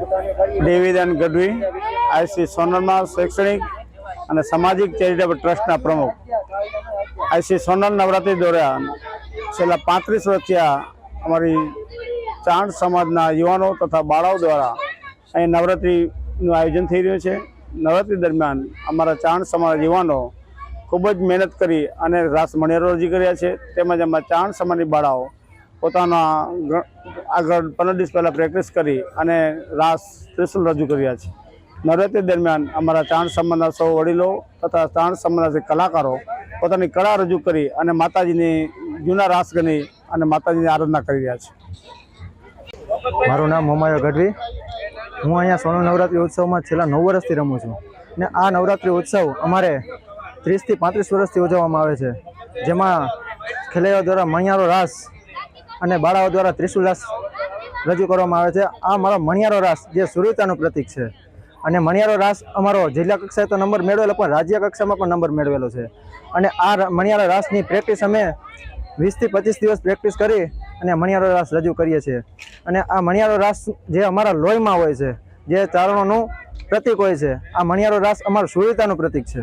N Gadhvi, IC સોનલમાં શૈક્ષણિક અને સામાજિક ચેરિટેબલ ટ્રસ્ટના પ્રમુખ. આઈસી સોનલ નવરાત્રિ દોર્યા છેલ્લા પાંત્રીસ વર્ષથી અમારી ચાણ સમાજના યુવાનો તથા બાળાઓ દ્વારા અહીં નવરાત્રિનું આયોજન થઈ રહ્યું છે. નવરાત્રિ દરમિયાન અમારા ચાણ સમાજ યુવાનો ખૂબ જ મહેનત કરી અને રાસ મણિયારો રજી કર્યા છે. તેમજ અમારા ચાણ સમાજની બાળાઓ પોતાના આગળ પંદર દિવસ પહેલાં પ્રેક્ટિસ કરી અને રાસ ત્રિશુલ રજૂ કર્યા છે. નવરાત્રિ દરમિયાન અમારા ચાણ સંબંધના સૌ વડીલો તથા ચાણ સંબંધના કલાકારો પોતાની કળા રજૂ કરી અને માતાજીની જૂના રાસ ગણી અને માતાજીની આરાધના કરી રહ્યા છે. મારું નામ મોમાયો ગઢવી. હું અહીંયા સોનો નવરાત્રિ ઉત્સવમાં છેલ્લા નવ વર્ષથી રમું છું. ને આ નવરાત્રિ ઉત્સવ અમારે ત્રીસથી પાંત્રીસ વર્ષથી ઉજવવામાં આવે છે. જેમાં ખેલૈયાઓ દ્વારા મૈયારો રાસ અને બાળાઓ દ્વારા ત્રિશુલ રાસ રજૂ કરવામાં આવે છે. આ મારો મણિયારો રાસ, જે સુરવીતાનું પ્રતીક છે. અને મણિયારો રાસ અમારો જિલ્લા કક્ષાએ તો નંબર મેળવેલો, પણ રાજ્ય કક્ષામાં પણ નંબર મેળવેલો છે. અને આ મણિયારો રાસની પ્રેક્ટિસ અમે વીસથી પચીસ દિવસ પ્રેક્ટિસ કરી અને મણિયારો રાસ રજૂ કરીએ છીએ. અને આ મણિયારો રાસ જે અમારા લોહીમાં હોય છે, જે ચારણોનું પ્રતીક હોય છે, આ મણિયારો રાસ અમારું સુરવીતાનું પ્રતીક છે.